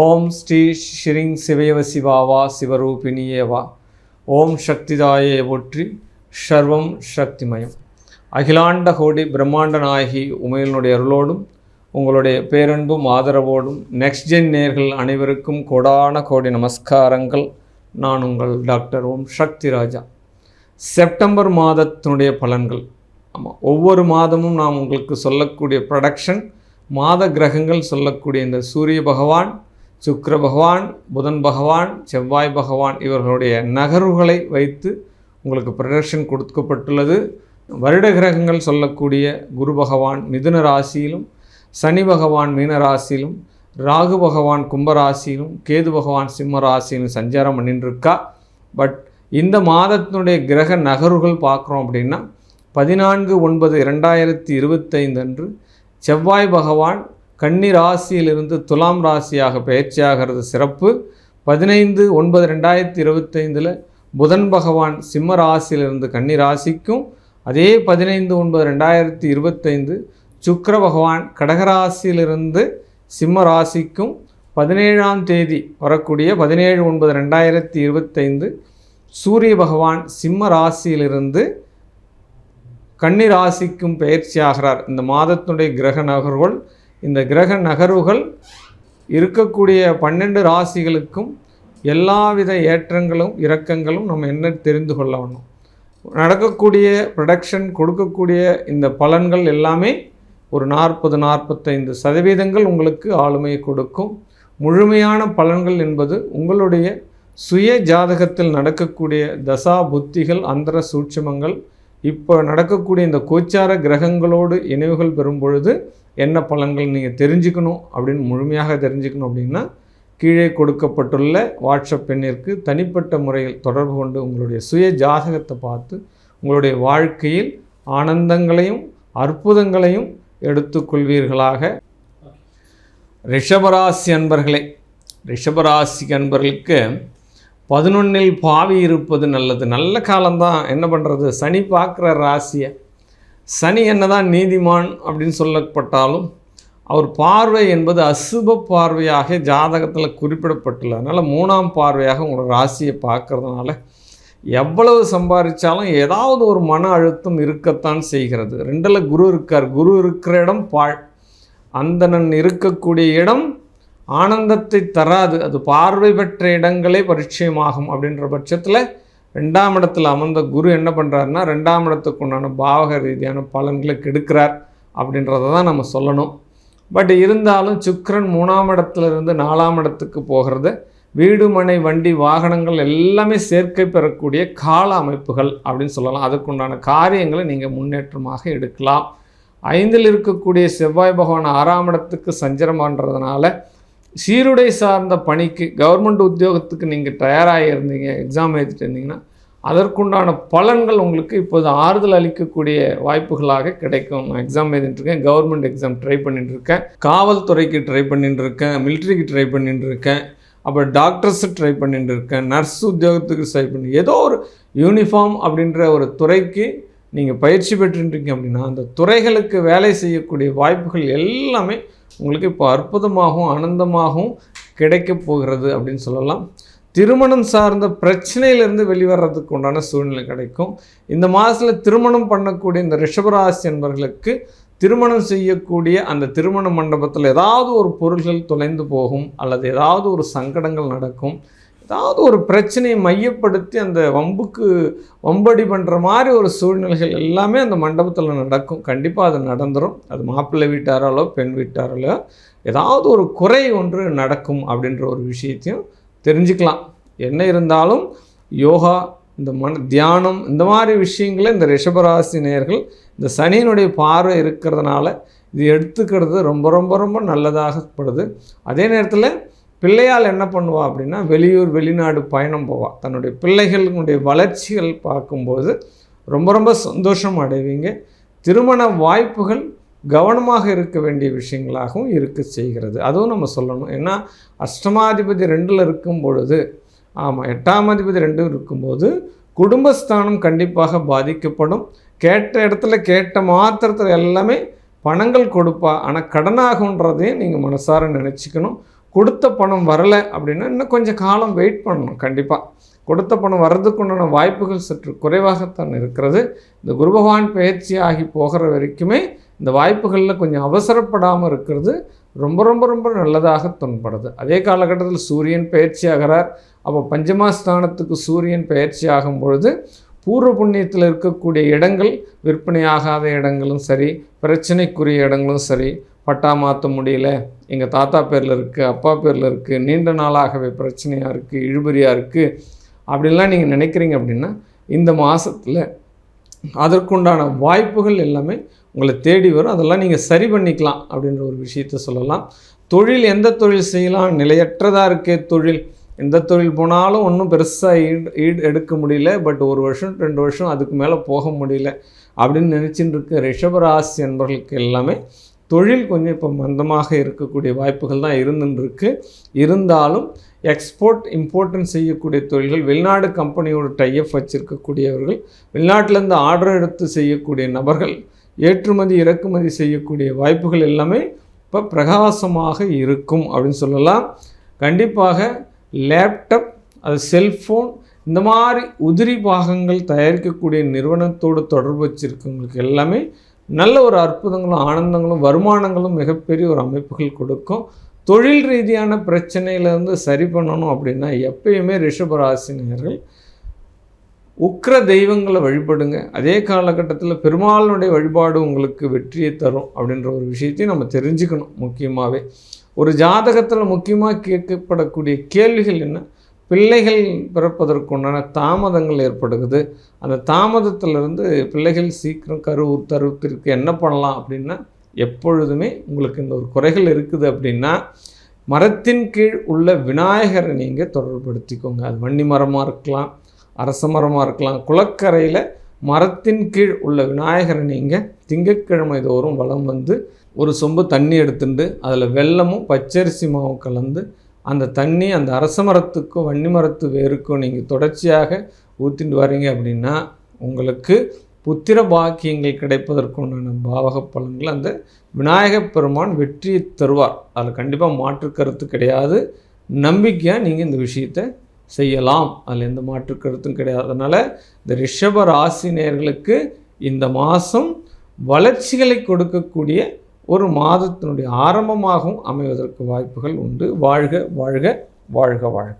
ஓம் ஸ்ரீ ஸ்ரீங் சிவயவ சிவாவா சிவரூபிணியேவா. ஓம் சக்திதாயே ஒற்றி சர்வம் சக்திமயம். அகிலாண்ட கோடி பிரம்மாண்ட நாயகி உமையினுடைய அருளோடும் உங்களுடைய பேரன்பும் ஆதரவோடும் நெக்ஸ்ட் ஜென் நேர்கள் அனைவருக்கும் கோடான கோடி நமஸ்காரங்கள். நான் உங்கள் டாக்டர் ஓம் சக்தி ராஜா. செப்டம்பர் மாதத்தினுடைய பலன்கள். ஆமாம் ஒவ்வொரு மாதமும் நாம் உங்களுக்கு சொல்லக்கூடிய ப்ரொடக்ஷன் மாத கிரகங்கள் சொல்லக்கூடிய இந்த சூரிய பகவான் சுக்கர பகவான் புதன் பகவான் செவ்வாய் பகவான் இவர்களுடைய நகர்வுகளை வைத்து உங்களுக்கு ப்ரொடக்ஷன் கொடுக்கப்பட்டுள்ளது. வருட கிரகங்கள் சொல்லக்கூடிய குரு பகவான் மிதுன ராசியிலும் சனி பகவான் மீன ராசியிலும் ராகு பகவான் கும்பராசியிலும் கேது பகவான் சிம்ம ராசியிலும் சஞ்சாரம் பண்ணிட்டுருக்கா பட் இந்த மாதத்தினுடைய கிரக நகர்வுகள் பார்க்குறோம் அப்படின்னா பதினான்கு ஒன்பது இரண்டாயிரத்தி இருபத்தைந்து அன்று செவ்வாய் பகவான் கன்னி ராசியிலிருந்து துலாம் ராசியாக பயிற்சியாகிறது சிறப்பு. பதினைந்து ஒன்பது ரெண்டாயிரத்தி இருபத்தைந்தில் புதன் பகவான் சிம்ம ராசியிலிருந்து கன்னி ராசிக்கும். அதே பதினைந்து ஒன்பது ரெண்டாயிரத்தி இருபத்தைந்து சுக்கர பகவான் கடகராசியிலிருந்து சிம்ம ராசிக்கும். பதினேழாம் தேதி வரக்கூடிய பதினேழு ஒன்பது ரெண்டாயிரத்தி இருபத்தைந்து சூரிய பகவான் சிம்ம ராசியிலிருந்து கன்னி ராசிக்கும் பயிற்சியாகிறார். இந்த மாதத்தினுடைய கிரக நகர்வுகள் இந்த கிரக நகர்வுகள் இருக்கக்கூடிய பன்னெண்டு ராசிகளுக்கும் எல்லாவித ஏற்றங்களும் இறக்கங்களும் நம்ம என்ன தெரிந்து கொள்ள வேணும் நடக்கக்கூடிய ப்ரொடக்ஷன் கொடுக்கக்கூடிய இந்த பலன்கள் எல்லாமே ஒரு நாற்பது நாற்பத்தைந்து சதவீதங்கள் உங்களுக்கு ஆளுமையை கொடுக்கும். முழுமையான பலன்கள் என்பது உங்களுடைய சுய ஜாதகத்தில் நடக்கக்கூடிய தசா புத்திகள் அந்தர சூட்சமங்கள் இப்போ நடக்கக்கூடிய இந்த கோச்சார கிரகங்களோடு இணைவுகள் பெறும் பொழுது என்ன பலன்கள் நீங்கள் தெரிஞ்சுக்கணும் அப்படின்னு முழுமையாக தெரிஞ்சுக்கணும் அப்படின்னா கீழே கொடுக்கப்பட்டுள்ள வாட்ஸ்அப் எண்ணிற்கு தனிப்பட்ட முறையில் தொடர்பு கொண்டு உங்களுடைய சுய ஜாதகத்தை பார்த்து உங்களுடைய வாழ்க்கையில் ஆனந்தங்களையும் அற்புதங்களையும் எடுத்துக்கொள்வீர்களாக. ரிஷபராசி அன்பர்களே ரிஷபராசி அன்பர்களுக்கு பதினொன்னில் பாவி இருப்பது நல்லது. நல்ல காலம்தான். என்ன பண்ணுறது சனி பார்க்குற ராசியை சனி என்னதான் நீதிமான் அப்படின்னு சொல்லப்பட்டாலும் அவர் பார்வை என்பது அசுப பார்வையாக ஜாதகத்தில் குறிப்பிடப்பட்டுள்ள அதனால் மூணாம் பார்வையாக உங்களோட ராசியை பார்க்கறதுனால எவ்வளவு சம்பாதிச்சாலும் ஏதாவது ஒரு மன அழுத்தம் இருக்கத்தான் செய்கிறது. ரெண்டில் குரு இருக்கார். குரு இருக்கிற இடம் பாழ். அந்தணன் இருக்கக்கூடிய இடம் ஆனந்தத்தை தராது. அது பார்வை பெற்ற இடங்களே பரிச்சயமாகும் அப்படின்ற பட்சத்தில் ரெண்டாம் இடத்துல அமர்ந்த குரு என்ன பண்ணுறாருன்னா ரெண்டாம் இடத்துக்கு உண்டான பாவக ரீதியான பலன்களை கெடுக்கிறார் அப்படின்றத தான் நம்ம சொல்லணும். பட் இருந்தாலும் சுக்கரன் மூணாம் இடத்துல இருந்து நாலாம் இடத்துக்கு போகிறது வீடு மனை வண்டி வாகனங்கள் எல்லாமே சேர்க்கை பெறக்கூடிய கால அமைப்புகள் அப்படின்னு சொல்லலாம். அதுக்குண்டான காரியங்களை நீங்கள் முன்னேற்றமாக எடுக்கலாம். ஐந்தில் இருக்கக்கூடிய செவ்வாய் பகவான் ஆறாம் இடத்துக்கு சஞ்சரம் பண்ணுறதுனால சீருடை சார்ந்த பணிக்கு கவர்மெண்ட் உத்தியோகத்துக்கு நீங்கள் தயாராக இருந்தீங்க எக்ஸாம் எழுதிட்டு இருந்தீங்கன்னா அதற்குண்டான பலன்கள் உங்களுக்கு இப்போது ஆறுதல் அளிக்கக்கூடிய வாய்ப்புகளாக கிடைக்கும். நான் எக்ஸாம் எழுதிட்டுருக்கேன் கவர்மெண்ட் எக்ஸாம் ட்ரை பண்ணிட்டு இருக்கேன் காவல்துறைக்கு ட்ரை பண்ணிட்டு இருக்கேன் மிலிட்ரிக்கு ட்ரை பண்ணிட்டு இருக்கேன் அப்புறம் டாக்டர்ஸு ட்ரை பண்ணிட்டு இருக்கேன் நர்ஸ் உத்தியோகத்துக்கு ட்ரை பண்ணி ஏதோ ஒரு யூனிஃபார்ம் அப்படின்ற ஒரு துறைக்கு நீங்கள் பயிற்சி பெற்றுருக்கீங்க அப்படின்னா அந்த துறைகளுக்கு வேலை செய்யக்கூடிய வாய்ப்புகள் எல்லாமே உங்களுக்கு இப்போ அற்புதமாகவும் ஆனந்தமாகவும் கிடைக்கப் போகிறது அப்படின்னு சொல்லலாம். திருமணம் சார்ந்த பிரச்சனையிலேருந்து வெளிவரதுக்கு உண்டான சூழ்நிலை கிடைக்கும். இந்த மாதத்தில் திருமணம் பண்ணக்கூடிய இந்த ரிஷபராசி என்பவர்களுக்கு திருமணம் செய்யக்கூடிய அந்த திருமண மண்டபத்தில் ஏதாவது ஒரு பொருள்கள் தொலைந்து போகும் அல்லது ஏதாவது ஒரு சங்கடங்கள் நடக்கும். ஏதாவது ஒரு பிரச்சனையை மையப்படுத்தி அந்த வம்புக்கு வம்படி பண்ணுற மாதிரி ஒரு சூழ்நிலைகள் எல்லாமே அந்த மண்டபத்தில் நடக்கும். கண்டிப்பாக அது நடந்துடும் அது மாப்பிள்ளை வீட்டாராலோ பெண் வீட்டாராலோ ஏதாவது ஒரு குறை ஒன்று நடக்கும் அப்படின்ற ஒரு விஷயத்தையும் தெரிஞ்சுக்கலாம். என்ன இருந்தாலும் யோகா இந்த மன தியானம் இந்த மாதிரி விஷயங்களை இந்த ரிஷபராசி நேர்கள் இந்த சனியினுடைய பார்வை இருக்கிறதுனால இது எடுத்துக்கிறது ரொம்ப ரொம்ப ரொம்ப நல்லதாகப்படுது அதே நேரத்தில் பிள்ளையால் என்ன பண்ணுவாள் அப்படின்னா வெளியூர் வெளிநாடு பயணம் போவாள் தன்னுடைய பிள்ளைகளுடைய வளர்ச்சிகள் பார்க்கும்போது ரொம்ப ரொம்ப சந்தோஷம் அடைவீங்க. திருமண வாய்ப்புகள் கவனமாக இருக்க வேண்டிய விஷயங்களாகவும் இருக்க செய்கிறது. அதுவும் நம்ம சொல்லணும். ஏன்னா அஷ்டமாதிபதி ரெண்டில் இருக்கும் பொழுது ஆமாம் எட்டாம் அதிபதி ரெண்டும் இருக்கும்போது குடும்பஸ்தானம் கண்டிப்பாக பாதிக்கப்படும். கேட்ட இடத்துல கேட்ட மாத்திரத்தில் எல்லாமே பணங்கள் கொடுப்பா. ஆனால் கடனாகுன்றதையும் நீங்கள் மனசார நினச்சிக்கணும். கொடுத்த பணம் வரலை அப்படின்னா இன்னும் கொஞ்சம் காலம் வெயிட் பண்ணணும் கண்டிப்பாக கொடுத்த பணம் வர்றதுக்குண்டான வாய்ப்புகள் சற்று குறைவாகத்தான் இருக்கிறது. இந்த குரு பகவான் பயிற்சி ஆகி போகிற வரைக்குமே இந்த வாய்ப்புகளில் கொஞ்சம் அவசரப்படாமல் இருக்கிறது ரொம்ப ரொம்ப ரொம்ப நல்லதாக தென்படுது. அதே காலகட்டத்தில் சூரியன் பயிற்சி ஆகிறார். அப்போ பஞ்சமாஸ்தானத்துக்கு சூரியன் பயிற்சி ஆகும் பொழுது பூர்வ புண்ணியத்தில் இருக்கக்கூடிய இடங்கள் விற்பனையாகாத இடங்களும் சரி பிரச்சனைக்குரிய இடங்களும் சரி பட்டா மாற்ற முடியல எங்கள் தாத்தா பேரில் இருக்குது அப்பா பேரில் இருக்குது நீண்ட நாளாகவே பிரச்சனையாக இருக்குது இழுபறியாக இருக்குது அப்படின்லாம் நீங்கள் நினைக்கிறீங்க அப்படின்னா இந்த மாதத்தில் அதற்குண்டான வாய்ப்புகள் எல்லாமே உங்களை தேடி வரும். அதெல்லாம் நீங்கள் சரி பண்ணிக்கலாம் அப்படின்ற ஒரு விஷயத்த சொல்லலாம். தொழில் எந்த தொழில் செய்யலாம்? நிலையற்றதாக இருக்கே தொழில். எந்த தொழில் போனாலும் ஒன்றும் பெருசாக ஈடு ஈடு எடுக்க முடியல பட் ஒரு வருஷம் ரெண்டு வருஷம் அதுக்கு மேலே போக முடியல அப்படின்னு நினச்சிட்டு இருக்க ரிஷபராசி என்பவர்களுக்கு எல்லாமே தொழில் கொஞ்சம் இப்போ மந்தமாக இருக்கக்கூடிய வாய்ப்புகள் தான் இருந்துருக்கு இருந்தாலும் எக்ஸ்போர்ட் இம்போர்ட்டன் செய்யக்கூடிய தொழில்கள் வெளிநாடு கம்பெனியோட டைப் வச்சுருக்கக்கூடியவர்கள் வெளிநாட்டிலேருந்து ஆர்டர் எடுத்து செய்யக்கூடிய நபர்கள் ஏற்றுமதி இறக்குமதி செய்யக்கூடிய வாய்ப்புகள் எல்லாமே இப்போ பிரகாசமாக இருக்கும் அப்படின்னு சொல்லலாம். கண்டிப்பாக லேப்டாப் அது செல்ஃபோன் இந்த மாதிரி உதிரி பாகங்கள் தயாரிக்கக்கூடிய நிறுவனத்தோடு தொடர்பு வச்சுருக்கவங்களுக்கு எல்லாமே நல்ல ஒரு அற்புதங்களும் ஆனந்தங்களும் வருமானங்களும் மிகப்பெரிய ஒரு அமைப்புகள் கொடுக்கும். தொழில் ரீதியான பிரச்சனையிலேருந்து சரி பண்ணணும் அப்படின்னா எப்பயுமே ரிஷபராசினியர்கள் உக்ர தெய்வங்களை வழிபடுங்க. அதே காலகட்டத்தில் பெருமாளுடைய வழிபாடு உங்களுக்கு வெற்றியை தரும் அப்படின்ற ஒரு விஷயத்தையும் நம்ம தெரிஞ்சுக்கணும் முக்கியமாகவே ஒரு ஜாதகத்தில் முக்கியமாக கேட்கப்படக்கூடிய கேள்விகள் என்ன? பிள்ளைகள் பிறப்பதற்குண்டான தாமதங்கள் ஏற்படுகிறது. அந்த தாமதத்திலிருந்து பிள்ளைகள் சீக்கிரம் கரு தருவத்திற்கு என்ன பண்ணலாம் அப்படின்னா எப்பொழுதுமே உங்களுக்கு இந்த ஒரு குறைகள் இருக்குது அப்படின்னா மரத்தின் கீழ் உள்ள விநாயகரை நீங்கள் தொடர்படுத்திக்கோங்க அது வன்னி மரமாக இருக்கலாம் அரச மரமாக இருக்கலாம் குளக்கரையில் மரத்தின் கீழ் உள்ள விநாயகரை நீங்கள் திங்கட்கிழமை தோறும் வளம் வந்து ஒரு சொம்பு தண்ணி எடுத்துட்டு அதில் வெல்லமும் பச்சரிசி மாவும் கலந்து அந்த தண்ணி அந்த அரச மரத்துக்கும் வன்னி மரத்து வேருக்கும் நீங்கள் தொடர்ச்சியாக ஊற்றிட்டு வரீங்க அப்படின்னா உங்களுக்கு புத்திர பாக்கியங்கள் கிடைப்பதற்குண்டான பாவக பலன்கள் அந்த விநாயகப் பெருமான் வெற்றியை தருவார். அதில் கண்டிப்பாக மாற்று கருத்து கிடையாது. நம்பிக்கையாக நீங்கள் இந்த விஷயத்தை செய்யலாம். அதில் எந்த மாற்று கருத்தும் கிடையாது. அதனால் இந்த ரிஷப ராசினியர்களுக்கு இந்த மாதம் வளர்ச்சிகளை கொடுக்கக்கூடிய ஒரு மாதத்தினுடைய ஆரம்பமாகவும் அமைவதற்கு வாய்ப்புகள் உண்டு. வாழ்க வாழ்க வாழ்க வாழ்க.